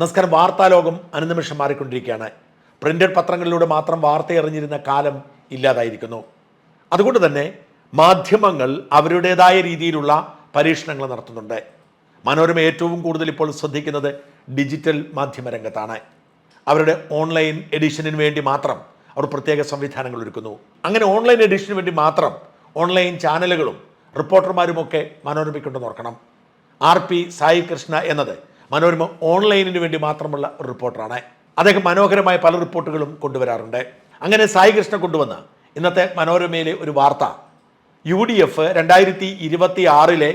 നമസ്കാരം. വാർത്താലോകം അനുനിമിഷം മാറിക്കൊണ്ടിരിക്കുകയാണ്. പ്രിന്റഡ് പത്രങ്ങളിലൂടെ മാത്രം വാർത്തയറിഞ്ഞിരുന്ന കാലം ഇല്ലാതായിരിക്കുന്നു. അതുകൊണ്ട് തന്നെ മാധ്യമങ്ങൾ അവരുടേതായ രീതിയിലുള്ള പരീക്ഷണങ്ങൾ നടത്തുന്നുണ്ട്. മനോരമ ഏറ്റവും കൂടുതൽ ഇപ്പോൾ ശ്രദ്ധിക്കുന്നത് ഡിജിറ്റൽ മാധ്യമ രംഗത്താണ് അവരുടെ ഓൺലൈൻ എഡിഷനിന് വേണ്ടി മാത്രം അവർ പ്രത്യേക സംവിധാനങ്ങൾ ഒരുക്കുന്നു. അങ്ങനെ ഓൺലൈൻ എഡിഷന് വേണ്ടി മാത്രം ഓൺലൈൻ ചാനലുകളും റിപ്പോർട്ടർമാരുമൊക്കെ മനോരമയ്ക്കുണ്ടെന്ന് ഓർക്കണം. ആർ പി സായി കൃഷ്ണ എന്നത് മനോരമ ഓൺലൈനിന് വേണ്ടി മാത്രമുള്ള ഒരു റിപ്പോർട്ടറാണ്. അദ്ദേഹം മനോഹരമായ പല റിപ്പോർട്ടുകളും കൊണ്ടുവരാറുണ്ട്. അങ്ങനെ സായി കൃഷ്ണ കൊണ്ടുവന്ന ഇന്നത്തെ മനോരമയിലെ ഒരു വാർത്ത. യു ഡി എഫ് രണ്ടായിരത്തി ഇരുപത്തി ആറിലെ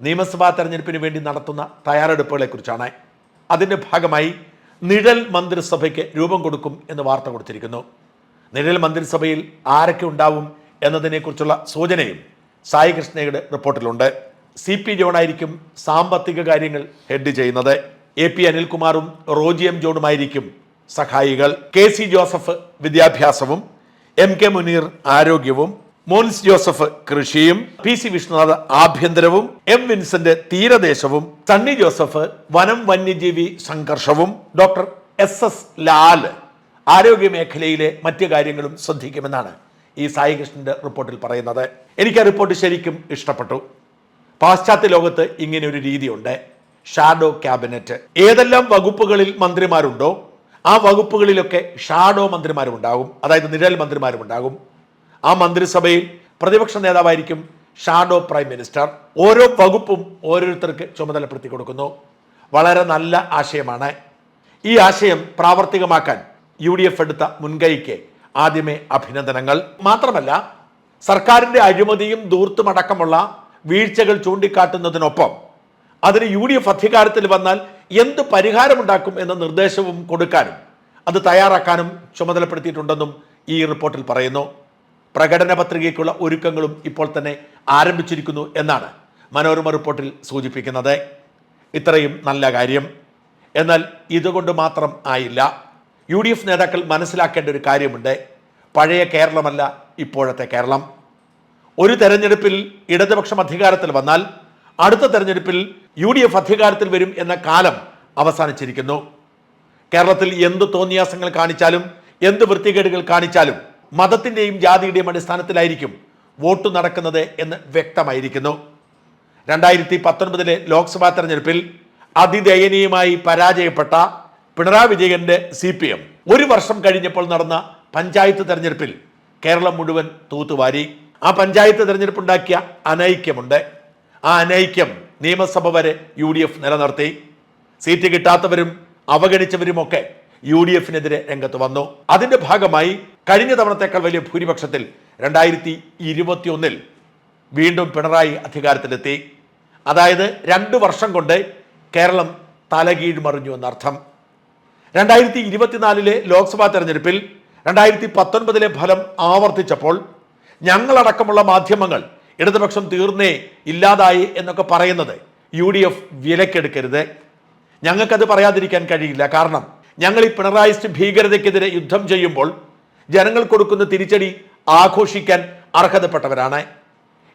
നിയമസഭാ തെരഞ്ഞെടുപ്പിന് വേണ്ടി നടത്തുന്ന തയ്യാറെടുപ്പുകളെക്കുറിച്ചാണ്. അതിന്റെ ഭാഗമായി നിഴൽ മന്ത്രിസഭയ്ക്ക് രൂപം കൊടുക്കും എന്ന് വാർത്ത കൊടുത്തിരിക്കുന്നു. നിഴൽ മന്ത്രിസഭയിൽ ആരൊക്കെ ഉണ്ടാവും എന്നതിനെക്കുറിച്ചുള്ള സൂചനയും സായി കൃഷ്ണയുടെ റിപ്പോർട്ടിലുണ്ട്. സി പി ജോണായിരിക്കും സാമ്പത്തിക കാര്യങ്ങൾ ഹെഡ് ചെയ്യുന്നത്. എ പി അനിൽകുമാറും റോജി എം ജോണുമായിരിക്കും സഹായികൾ കെ സി ജോസഫ് വിദ്യാഭ്യാസവും എം കെ മുനീർ ആരോഗ്യവും മോൻസ് ജോസഫ് കൃഷിയും പി സി വിഷ്ണുനാഥ് ആഭ്യന്തരവും എം വിൻസെന്റ് തീരദേശവും സണ്ണി ജോസഫ് വനം വന്യജീവി സംഘർഷവും ഡോക്ടർ എസ് എസ് ലാൽ ആരോഗ്യ മേഖലയിലെ മറ്റു കാര്യങ്ങളും ശ്രദ്ധിക്കുമെന്നാണ് ഈ സായി കൃഷ്ണന്റെ റിപ്പോർട്ടിൽ പറയുന്നത്. എനിക്ക് ആ റിപ്പോർട്ട് ശരിക്കും ഇഷ്ടപ്പെട്ടു. പാശ്ചാത്യ ലോകത്ത് ഇങ്ങനെ ഒരു രീതിയുണ്ട്. Shadow cabinet. ഏതെല്ലാം വകുപ്പുകളിൽ മന്ത്രിമാരുണ്ടോ ആ വകുപ്പുകളിലൊക്കെ ഷാഡോ മന്ത്രിമാരും ഉണ്ടാകും അതായത് നിഴൽ മന്ത്രിമാരും ഉണ്ടാകും ആ മന്ത്രിസഭയിൽ പ്രതിപക്ഷ നേതാവായിരിക്കും ഷാഡോ പ്രൈം മിനിസ്റ്റർ. ഓരോ വകുപ്പും ഓരോരുത്തർക്ക് ചുമതലപ്പെടുത്തി കൊടുക്കുന്നു. വളരെ നല്ല ആശയമാണ്. ഈ ആശയം പ്രാവർത്തികമാക്കാൻ യു ഡി എഫ് എടുത്ത മുൻകൈക്ക് ആദ്യമേ അഭിനന്ദനങ്ങൾ. മാത്രമല്ല സർക്കാരിന്റെ അഴിമതിയും ദൂർത്തുമടക്കമുള്ള വീഴ്ചകൾ ചൂണ്ടിക്കാട്ടുന്നതിനൊപ്പം അതിന് യു ഡി എഫ് അധികാരത്തിൽ വന്നാൽ എന്ത് പരിഹാരമുണ്ടാക്കും എന്ന നിർദ്ദേശവും കൊടുക്കാനും അത് തയ്യാറാക്കാനും ചുമതലപ്പെടുത്തിയിട്ടുണ്ടെന്നും ഈ റിപ്പോർട്ടിൽ പറയുന്നു. പ്രകടന പത്രികയ്ക്കുള്ള ഒരുക്കങ്ങളും ഇപ്പോൾ തന്നെ ആരംഭിച്ചിരിക്കുന്നു എന്നാണ് മനോരമ റിപ്പോർട്ടിൽ സൂചിപ്പിക്കുന്നത്. ഇത്രയും നല്ല കാര്യം. എന്നാൽ ഇതുകൊണ്ട് മാത്രം ആയില്ല. യു ഡി എഫ് നേതാക്കൾ മനസ്സിലാക്കേണ്ട ഒരു കാര്യമുണ്ട്. പഴയ കേരളമല്ല ഇപ്പോഴത്തെ കേരളം. ഒരു തെരഞ്ഞെടുപ്പിൽ ഇടതുപക്ഷം അധികാരത്തിൽ വന്നാൽ അടുത്ത തെരഞ്ഞെടുപ്പിൽ യു ഡി എഫ് അധികാരത്തിൽ വരും എന്ന കാലം അവസാനിച്ചിരിക്കുന്നു. കേരളത്തിൽ എന്ത് തോന്നിയാസങ്ങൾ കാണിച്ചാലും എന്ത് വൃത്തികേടുകൾ കാണിച്ചാലും മതത്തിന്റെയും ജാതിയുടെയും അടിസ്ഥാനത്തിലായിരിക്കും വോട്ട് നടക്കുന്നത് എന്ന് വ്യക്തമായിരിക്കുന്നു. രണ്ടായിരത്തി പത്തൊൻപതിലെ ലോക്സഭാ തെരഞ്ഞെടുപ്പിൽ അതിദയനീയമായി പരാജയപ്പെട്ട പിണറായി വിജയന്റെ സി പി എം. ഒരു വർഷം കഴിഞ്ഞപ്പോൾ നടന്ന പഞ്ചായത്ത് തെരഞ്ഞെടുപ്പിൽ കേരളം മുഴുവൻ തൂത്തുവാരി. ആ പഞ്ചായത്ത് തിരഞ്ഞെടുപ്പുണ്ടാക്കിയ അനൈക്യമുണ്ട്. ആ അനൈക്യം നിയമസഭ വരെ യു ഡി എഫ് നിലനിർത്തി. സീറ്റ് കിട്ടാത്തവരും അവഗണിച്ചവരുമൊക്കെ യു ഡി എഫിനെതിരെ രംഗത്ത് വന്നു. അതിന്റെ ഭാഗമായി കഴിഞ്ഞ തവണത്തേക്കാൾ വലിയ ഭൂരിപക്ഷത്തിൽ രണ്ടായിരത്തി ഇരുപത്തിയൊന്നിൽ വീണ്ടും പിണറായി അധികാരത്തിലെത്തി. അതായത് രണ്ട് വർഷം കൊണ്ട് കേരളം തലകീഴ് മറിഞ്ഞു എന്നർത്ഥം. രണ്ടായിരത്തി ഇരുപത്തിനാലിലെ ലോക്സഭാ തെരഞ്ഞെടുപ്പിൽ രണ്ടായിരത്തി പത്തൊൻപതിലെ ഫലം ആവർത്തിച്ചപ്പോൾ ഞങ്ങളടക്കമുള്ള മാധ്യമങ്ങൾ ഇടതുപക്ഷം തീർന്നേ ഇല്ലാതായി എന്നൊക്കെ പറയുന്നത് യു ഡി എഫ് വിലക്കെടുക്കരുത്. ഞങ്ങൾക്കത് പറയാതിരിക്കാൻ കഴിയില്ല. കാരണം ഞങ്ങൾ ഈ പിണറായിസ്റ്റ് ഭീകരതയ്ക്കെതിരെ യുദ്ധം ചെയ്യുമ്പോൾ ജനങ്ങൾ കൊടുക്കുന്ന തിരിച്ചടി ആഘോഷിക്കാൻ അർഹതപ്പെട്ടവരാണ്.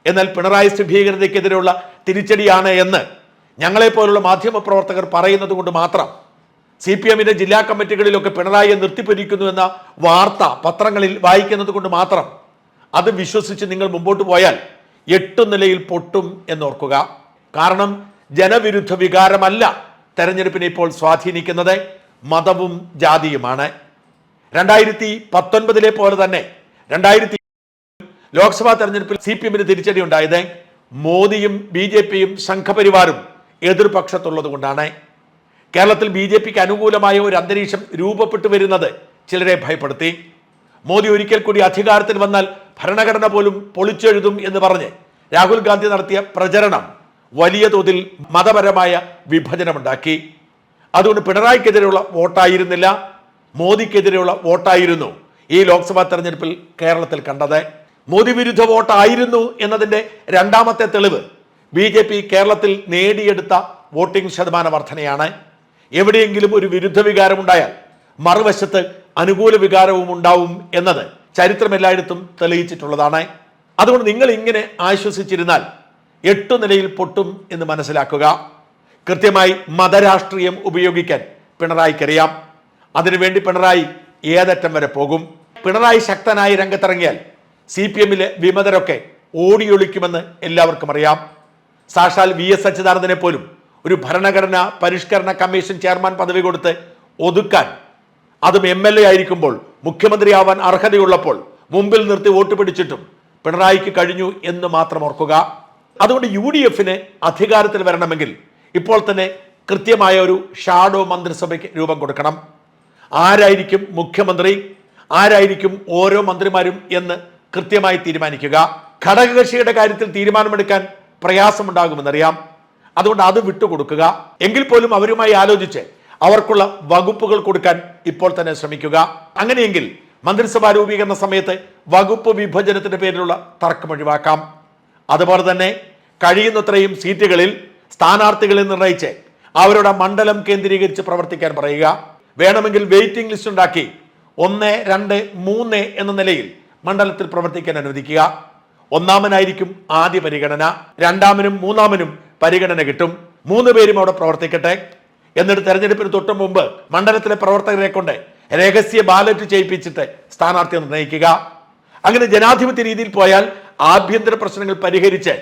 എന്നാൽ പിണറായിസ്റ്റ് ഭീകരതയ്ക്കെതിരെയുള്ള തിരിച്ചടിയാണ് എന്ന് ഞങ്ങളെപ്പോലുള്ള മാധ്യമപ്രവർത്തകർ പറയുന്നത് കൊണ്ട് മാത്രം സി പി എമ്മിന്റെ ജില്ലാ കമ്മിറ്റികളിലൊക്കെ പിണറായിയെ നിർത്തിപ്പൊരിക്കുന്നു എന്ന വാർത്ത പത്രങ്ങളിൽ വായിക്കുന്നത് കൊണ്ട് മാത്രം അത് വിശ്വസിച്ച് നിങ്ങൾ മുമ്പോട്ട് പോയാൽ എട്ട് നിലയിൽ പൊട്ടും എന്നോർക്കുക. കാരണം ജനവിരുദ്ധ വികാരമല്ല തെരഞ്ഞെടുപ്പിനെ ഇപ്പോൾ സ്വാധീനിക്കുന്നത് മതവും ജാതിയുമാണ്. രണ്ടായിരത്തി പത്തൊൻപതിലെ പോലെ തന്നെ രണ്ടായിരത്തി ലോക്സഭാ തെരഞ്ഞെടുപ്പിൽ സി പി എമ്മിന് തിരിച്ചടി ഉണ്ടായത് മോദിയും ബി ജെ പിയും സംഘപരിവാരും എതിർപക്ഷത്തുള്ളത് കൊണ്ടാണ് കേരളത്തിൽ ബി ജെ പിക്ക് അനുകൂലമായ ഒരു അന്തരീക്ഷം രൂപപ്പെട്ടു വരുന്നത് ചിലരെ ഭയപ്പെടുത്തി. മോദി ഒരിക്കൽ കൂടി അധികാരത്തിൽ വന്നാൽ ഭരണഘടന പോലും പൊളിച്ചെഴുതും എന്ന് പറഞ്ഞ് രാഹുൽ ഗാന്ധി നടത്തിയ പ്രചരണം വലിയ തോതിൽ മതപരമായ വിഭജനമുണ്ടാക്കി. അതുകൊണ്ട് പിണറായിക്കെതിരെയുള്ള വോട്ടായിരുന്നില്ല. മോദിക്കെതിരെയുള്ള വോട്ടായിരുന്നു ഈ ലോക്സഭാ തെരഞ്ഞെടുപ്പിൽ കേരളത്തിൽ കണ്ടത്. മോദി വിരുദ്ധ വോട്ടായിരുന്നു എന്നതിന്റെ രണ്ടാമത്തെ തെളിവ് ബി ജെ പി കേരളത്തിൽ നേടിയെടുത്ത വോട്ടിംഗ് ശതമാന വർധനയാണ് എവിടെയെങ്കിലും ഒരു വിരുദ്ധ വികാരമുണ്ടായാൽ മറുവശത്ത് അനുകൂല വികാരവും ഉണ്ടാവും എന്നത് ചരിത്രം എല്ലായിടത്തും തെളിയിച്ചിട്ടുള്ളതാണ്. അതുകൊണ്ട് നിങ്ങൾ ഇങ്ങനെ ആശ്വസിച്ചിരുന്നാൽ എട്ടു നിലയിൽ പൊട്ടും എന്ന് മനസ്സിലാക്കുക. കൃത്യമായി മതരാഷ്ട്രീയം ഉപയോഗിക്കാൻ പിണറായിക്കറിയാം. അതിനുവേണ്ടി പിണറായി ഏതറ്റം വരെ പോകും. പിണറായി ശക്തനായി രംഗത്തിറങ്ങിയാൽ സി പി എമ്മിലെ വിമതരൊക്കെ ഓടിയൊളിക്കുമെന്ന് എല്ലാവർക്കും അറിയാം. സാക്ഷാൽ വി എസ് അച്യുതാനന്ദനെ പോലും ഒരു ഭരണഘടനാ പരിഷ്കരണ കമ്മീഷൻ ചെയർമാൻ പദവി കൊടുത്ത് ഒതുക്കാൻ അതും എം എൽ എ ആയിരിക്കുമ്പോൾ മുഖ്യമന്ത്രിയാവാൻ അർഹതയുള്ളപ്പോൾ മുമ്പിൽ നിർത്തി വോട്ട് പിടിച്ചിട്ടും പിണറായിക്ക് കഴിഞ്ഞു എന്ന് മാത്രം ഓർക്കുക. അതുകൊണ്ട് യു ഡി എഫിന് അധികാരത്തിൽ വരണമെങ്കിൽ ഇപ്പോൾ തന്നെ കൃത്യമായ ഒരു ഷാഡോ മന്ത്രിസഭയ്ക്ക് രൂപം കൊടുക്കണം. ആരായിരിക്കും മുഖ്യമന്ത്രി? ആരായിരിക്കും ഓരോ മന്ത്രിമാരും എന്ന് കൃത്യമായി തീരുമാനിക്കുക. ഘടകകക്ഷിയുടെ കാര്യത്തിൽ തീരുമാനമെടുക്കാൻ പ്രയാസമുണ്ടാകുമെന്നറിയാം. അതുകൊണ്ട് അത് വിട്ടുകൊടുക്കുക. എങ്കിൽ പോലും അവരുമായി ആലോചിച്ച് അവർക്കുള്ള വകുപ്പുകൾ കൊടുക്കാൻ ഇപ്പോൾ തന്നെ ശ്രമിക്കുക. അങ്ങനെയെങ്കിൽ മന്ത്രിസഭാ രൂപീകരണ സമയത്ത് വകുപ്പ് വിഭജനത്തിന്റെ പേരിലുള്ള തർക്കം ഒഴിവാക്കാം. അതുപോലെ തന്നെ കഴിയുന്നത്രയും സീറ്റുകളിൽ സ്ഥാനാർത്ഥികളെ നിർണയിച്ച് അവരുടെ മണ്ഡലം കേന്ദ്രീകരിച്ച് പ്രവർത്തിക്കാൻ പറയുക. വേണമെങ്കിൽ വെയിറ്റിംഗ് ലിസ്റ്റ് ഉണ്ടാക്കി ഒന്ന് രണ്ട് മൂന്ന് എന്ന നിലയിൽ മണ്ഡലത്തിൽ പ്രവർത്തിക്കാൻ അനുവദിക്കുക. ഒന്നാമനായിരിക്കും ആദ്യ പരിഗണന. രണ്ടാമനും മൂന്നാമനും പരിഗണന കിട്ടും. മൂന്ന് പേരും അവിടെ പ്രവർത്തിക്കട്ടെ. എന്നിട്ട് തെരഞ്ഞെടുപ്പിന് തൊട്ട് മുമ്പ് മണ്ഡലത്തിലെ പ്രവർത്തകരെ കൊണ്ട് രഹസ്യ ബാലറ്റ് ചെയ്യിപ്പിച്ചിട്ട് സ്ഥാനാർത്ഥി നിർണയിക്കുക അങ്ങനെ ജനാധിപത്യ രീതിയിൽ പോയാൽ ആഭ്യന്തര പ്രശ്നങ്ങൾ പരിഹരിച്ച്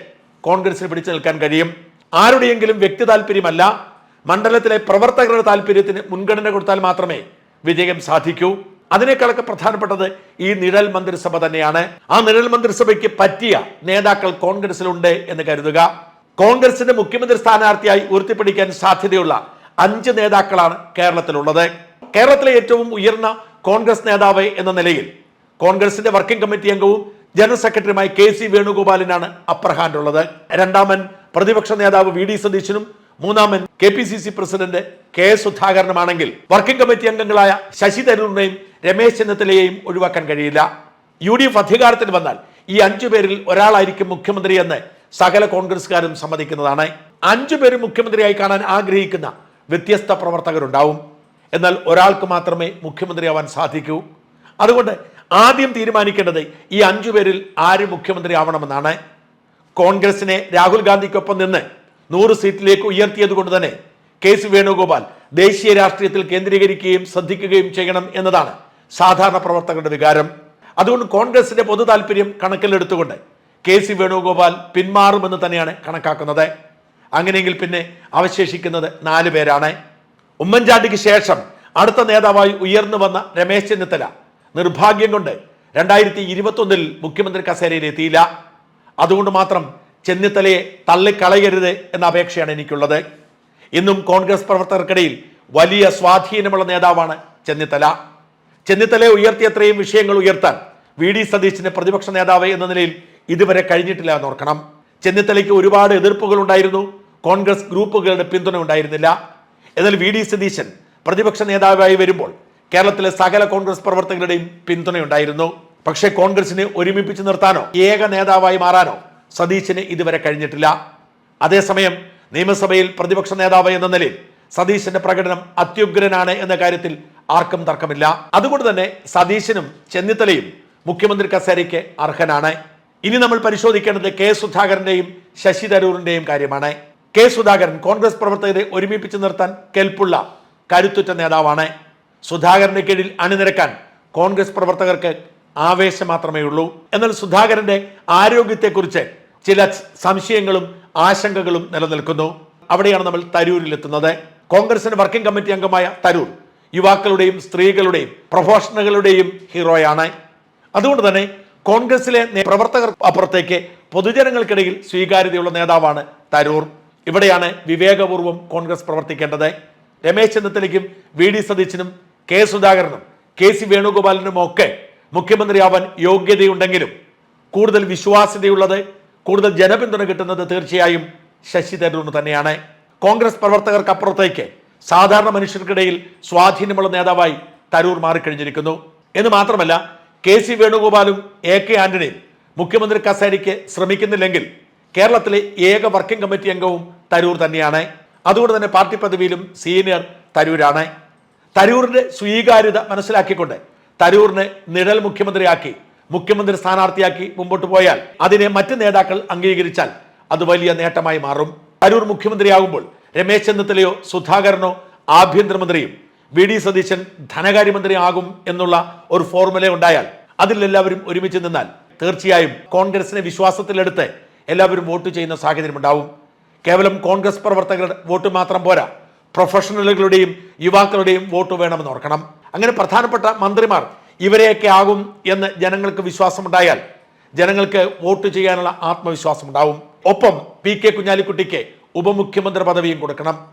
കോൺഗ്രസിന് പിടിച്ചു നിൽക്കാൻ കഴിയും. ആരുടെയെങ്കിലും വ്യക്തി താല്പര്യമല്ല മണ്ഡലത്തിലെ പ്രവർത്തകരുടെ താല്പര്യത്തിന് മുൻഗണന കൊടുത്താൽ മാത്രമേ വിജയം സാധിക്കൂ. അതിനേക്കാളൊക്കെ പ്രധാനപ്പെട്ടത് ഈ നിഴൽ മന്ത്രിസഭ തന്നെയാണ്. ആ നിഴൽ മന്ത്രിസഭയ്ക്ക് പറ്റിയ നേതാക്കൾ കോൺഗ്രസിലുണ്ട് എന്ന് കരുതുക. കോൺഗ്രസിന്റെ മുഖ്യമന്ത്രി സ്ഥാനാർത്ഥിയായി ഉയർത്തിപ്പിടിക്കാൻ സാധ്യതയുള്ള അഞ്ച് നേതാക്കളാണ് കേരളത്തിലുള്ളത്. കേരളത്തിലെ ഏറ്റവും ഉയർന്ന കോൺഗ്രസ് നേതാവ് എന്ന നിലയിൽ കോൺഗ്രസിന്റെ വർക്കിംഗ് കമ്മിറ്റി അംഗവും ജനറൽ സെക്രട്ടറിയുമായി കെ സി വേണുഗോപാലിനാണ് അപ്പർ ഉള്ളത് രണ്ടാമൻ പ്രതിപക്ഷ നേതാവ് വി ഡി സതീശനും മൂന്നാമൻ K P C C president K സുധാകരനുമാണെങ്കിൽ working committee അംഗങ്ങളായ ശശി തരൂരിനെയും രമേശ് ചെന്നിത്തലയെയും ഒഴിവാക്കാൻ കഴിയില്ല. യു ഡി എഫ് അധികാരത്തിൽ വന്നാൽ ഈ അഞ്ചു പേരിൽ ഒരാളായിരിക്കും മുഖ്യമന്ത്രി എന്ന് സകല കോൺഗ്രസ്സുകാരും സമ്മതിക്കുന്നതാണ്. അഞ്ചു പേരും മുഖ്യമന്ത്രിയായി കാണാൻ ആഗ്രഹിക്കുന്ന വ്യത്യസ്ത പ്രവർത്തകരുണ്ടാവും. എന്നാൽ ഒരാൾക്ക് മാത്രമേ മുഖ്യമന്ത്രിയാവാൻ സാധിക്കൂ. അതുകൊണ്ട് ആദ്യം തീരുമാനിക്കേണ്ടത് ഈ അഞ്ചു പേരിൽ ആര് മുഖ്യമന്ത്രി ആവണമെന്നാണ് കോൺഗ്രസിനെ രാഹുൽ ഗാന്ധിക്കൊപ്പം നിന്ന് നൂറ് സീറ്റിലേക്ക് ഉയർത്തിയത് കൊണ്ട് തന്നെ കെ സി വേണുഗോപാൽ ദേശീയ രാഷ്ട്രീയത്തിൽ കേന്ദ്രീകരിക്കുകയും ശ്രദ്ധിക്കുകയും ചെയ്യണം എന്നതാണ് സാധാരണ പ്രവർത്തകരുടെ വികാരം. അതുകൊണ്ട് കോൺഗ്രസിന്റെ പൊതു താല്പര്യം കണക്കിലെടുത്തുകൊണ്ട് കെ സി വേണുഗോപാൽ പിന്മാറുമെന്ന് തന്നെയാണ് കണക്കാക്കുന്നത്. അങ്ങനെയെങ്കിൽ പിന്നെ അവശേഷിക്കുന്നത് നാല് പേരാണ്. ഉമ്മൻചാണ്ടിക്ക് ശേഷം അടുത്ത നേതാവായി ഉയർന്നു വന്ന രമേശ് ചെന്നിത്തല. നിർഭാഗ്യം കൊണ്ട് രണ്ടായിരത്തി ഇരുപത്തൊന്നിൽ മുഖ്യമന്ത്രി കസേരയിൽ എത്തിയില്ല. അതുകൊണ്ട് മാത്രം ചെന്നിത്തലയെ തള്ളിക്കളയരുത് എന്ന അപേക്ഷയാണ് എനിക്കുള്ളത്. ഇന്നും കോൺഗ്രസ് പ്രവർത്തകർക്കിടയിൽ വലിയ സ്വാധീനമുള്ള നേതാവാണ് ചെന്നിത്തല. ചെന്നിത്തലയെ ഉയർത്തിയത്രയും വിഷയങ്ങൾ ഉയർത്താൻ വി ഡി സതീശിന് പ്രതിപക്ഷ നേതാവ് എന്ന നിലയിൽ ഇതുവരെ കഴിഞ്ഞിട്ടില്ല എന്ന് ഓർക്കണം ചെന്നിത്തലയ്ക്ക് ഒരുപാട് എതിർപ്പുകൾ ഉണ്ടായിരുന്നു കോൺഗ്രസ് ഗ്രൂപ്പുകളുടെ പിന്തുണ ഉണ്ടായിരുന്നില്ല. എന്നാൽ വി ഡി സതീശൻ പ്രതിപക്ഷ നേതാവായി വരുമ്പോൾ കേരളത്തിലെ സകല കോൺഗ്രസ് പ്രവർത്തകരുടെയും പിന്തുണയുണ്ടായിരുന്നു. പക്ഷേ കോൺഗ്രസിനെ ഒരുമിപ്പിച്ച് നിർത്താനോ ഏക നേതാവായി മാറാനോ സതീശന് ഇതുവരെ കഴിഞ്ഞിട്ടില്ല. അതേസമയം നിയമസഭയിൽ പ്രതിപക്ഷ നേതാവ് എന്ന നിലയിൽ സതീശന്റെ പ്രകടനം അത്യുഗ്രനാണ് എന്ന കാര്യത്തിൽ ആർക്കും തർക്കമില്ല. അതുകൊണ്ട് തന്നെ സതീശനും ചെന്നിത്തലയും മുഖ്യമന്ത്രി കസേരയ്ക്ക് അർഹനാണ്. ഇനി നമ്മൾ പരിശോധിക്കേണ്ടത് കെ സുധാകരന്റെയും ശശി തരൂരിന്റെയും കാര്യമാണ്. കെ സുധാകരൻ കോൺഗ്രസ് പ്രവർത്തകരെ ഒരുമിപ്പിച്ച് നിർത്താൻ കെൽപ്പുള്ള കരുത്തുറ്റ നേതാവാണ്. സുധാകരന്റെ കീഴിൽ അണിനിരക്കാൻ കോൺഗ്രസ് പ്രവർത്തകർക്ക് ആവേശം മാത്രമേ ഉള്ളൂ. എന്നാൽ സുധാകരന്റെ ആരോഗ്യത്തെക്കുറിച്ച് ചില സംശയങ്ങളും ആശങ്കകളും നിലനിൽക്കുന്നു. അവിടെയാണ് നമ്മൾ തരൂരിലെത്തുന്നത്. കോൺഗ്രസിന്റെ വർക്കിംഗ് കമ്മിറ്റി അംഗമായ തരൂർ യുവാക്കളുടെയും സ്ത്രീകളുടെയും പ്രൊഫഷണലുകളുടെയും ഹീറോയാണ്. അതുകൊണ്ട് തന്നെ കോൺഗ്രസിലെ പ്രവർത്തകർ അപ്പുറത്തേക്ക് പൊതുജനങ്ങൾക്കിടയിൽ സ്വീകാര്യതയുള്ള നേതാവാണ് തരൂർ. ഇവിടെയാണ് വിവേകപൂർവം കോൺഗ്രസ് പ്രവർത്തിക്കേണ്ടത്. രമേശ് ചെന്നിത്തലയ്ക്കും വി ഡി സതീശനും കെ സുധാകരനും കെ സി വേണുഗോപാലിനും ഒക്കെ മുഖ്യമന്ത്രിയാവാൻ യോഗ്യതയുണ്ടെങ്കിലും കൂടുതൽ വിശ്വാസ്യതയുള്ളത് കൂടുതൽ ജനപിന്തുണ കിട്ടുന്നത് തീർച്ചയായും ശശി തരൂരിന് തന്നെയാണ്. കോൺഗ്രസ് പ്രവർത്തകർക്ക് പ്രവർത്തകർക്കപ്പുറത്തേക്ക് സാധാരണ മനുഷ്യർക്കിടയിൽ സ്വാധീനമുള്ള നേതാവായി തരൂർ മാറിക്കഴിഞ്ഞിരിക്കുന്നു. എന്ന് മാത്രമല്ല കെ സി വേണുഗോപാലും എ കെ ആന്റണിയും മുഖ്യമന്ത്രി കസേരയ്ക്ക് ശ്രമിക്കുന്നില്ലെങ്കിൽ കേരളത്തിലെ ഏക വർക്കിംഗ് കമ്മിറ്റി അംഗവും തരൂർ തന്നെയാണ്. അതുകൊണ്ട് തന്നെ പാർട്ടി പദവിയിലും സീനിയർ തരൂരാണ്. തരൂരിന്റെ സ്വീകാര്യത മനസ്സിലാക്കിക്കൊണ്ട് തരൂരിനെ നിഴൽ മുഖ്യമന്ത്രിയാക്കി മുഖ്യമന്ത്രി സ്ഥാനാർത്ഥിയാക്കി മുമ്പോട്ട് പോയാൽ അതിനെ മറ്റ് നേതാക്കൾ അംഗീകരിച്ചാൽ അത് വലിയ നേട്ടമായി മാറും. തരൂർ മുഖ്യമന്ത്രിയാകുമ്പോൾ രമേശ് ചെന്നിത്തലയോ സുധാകരനോ ആഭ്യന്തരമന്ത്രിയും വി ഡി സതീശൻ ധനകാര്യമന്ത്രി ആകും എന്നുള്ള ഒരു ഫോർമുല ഉണ്ടായാൽ അതിൽ എല്ലാവരും ഒരുമിച്ച് നിന്നാൽ തീർച്ചയായും കോൺഗ്രസിനെ വിശ്വാസത്തിലെടുത്ത് എല്ലാവരും വോട്ട് ചെയ്യുന്ന സാഹചര്യം ഉണ്ടാവും. കേവലം കോൺഗ്രസ് പ്രവർത്തകരുടെ വോട്ട് മാത്രം പോരാ. പ്രൊഫഷണലുകളുടെയും യുവാക്കളുടെയും വോട്ട് വേണമെന്ന് ഓർക്കണം. അങ്ങനെ പ്രധാനപ്പെട്ട മന്ത്രിമാർ ഇവരെയൊക്കെ ആകും എന്ന് ജനങ്ങൾക്ക് വിശ്വാസമുണ്ടായാൽ ജനങ്ങൾക്ക് വോട്ട് ചെയ്യാനുള്ള ആത്മവിശ്വാസം ഉണ്ടാവും ഒപ്പം പി കെ കുഞ്ഞാലിക്കുട്ടിക്ക് ഉപമുഖ്യമന്ത്രി പദവിയും കൊടുക്കണം.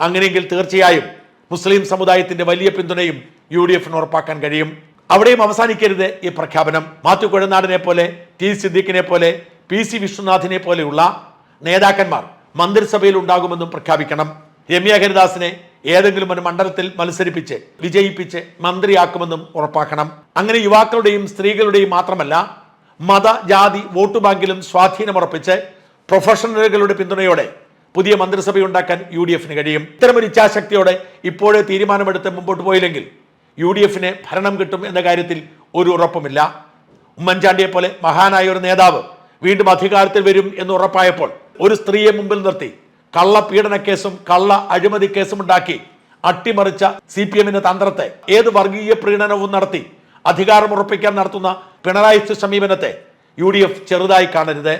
അങ്ങനെയെങ്കിൽ തീർച്ചയായും മുസ്ലിം സമുദായത്തിന്റെ വലിയ പിന്തുണയും യു ഡി എഫിന് ഉറപ്പാക്കാൻ കഴിയും. അവിടെയും അവസാനിക്കരുത് ഈ പ്രഖ്യാപനം. മാത്യു കുഴനാടിനെ പോലെ ടി സിദ്ദീഖിനെ പോലെ പി സി വിശ്വനാഥിനെ പോലെയുള്ള നേതാക്കന്മാർ മന്ത്രിസഭയിൽ ഉണ്ടാകുമെന്നും പ്രഖ്യാപിക്കണം. രമ്യ ഹരിദാസിനെ ഏതെങ്കിലും ഒരു മണ്ഡലത്തിൽ മത്സരിപ്പിച്ച് വിജയിപ്പിച്ച് മന്ത്രിയാക്കുമെന്നും ഉറപ്പാക്കണം. അങ്ങനെ യുവാക്കളുടെയും സ്ത്രീകളുടെയും മാത്രമല്ല മത ജാതി വോട്ട് ബാങ്കിലും സ്വാധീനം സ്വാധീനമുറപ്പിച്ച് പ്രൊഫഷണലുകളുടെ പിന്തുണയോടെ പുതിയ മന്ത്രിസഭയുണ്ടാക്കാൻ യു ഡി എഫിന് കഴിയും. ഇത്തരമൊരു ഇച്ഛാശക്തിയോടെ ഇപ്പോഴേ തീരുമാനമെടുത്ത് മുമ്പോട്ട് പോയില്ലെങ്കിൽ യു ഡി എഫിന് ഭരണം കിട്ടും എന്ന കാര്യത്തിൽ ഒരു ഉറപ്പുമില്ല. ഉമ്മൻചാണ്ടിയെ പോലെ മഹാനായ ഒരു നേതാവ് വീണ്ടും അധികാരത്തിൽ വരും എന്ന് ഉറപ്പായപ്പോൾ ഒരു സ്ത്രീയെ മുമ്പിൽ നിർത്തി. കള്ളപീഡന കേസും കള്ള അഴിമതി കേസും ഉണ്ടാക്കി അട്ടിമറിച്ച സി പി എമ്മിന്റെ തന്ത്രത്തെ ഏത് വർഗീയ പ്രീണനവും നടത്തി അധികാരം ഉറപ്പിക്കാൻ നടത്തുന്ന പിണറായി സമീപനത്തെ യു ഡി എഫ് ചെറുതായി കാണരുത്.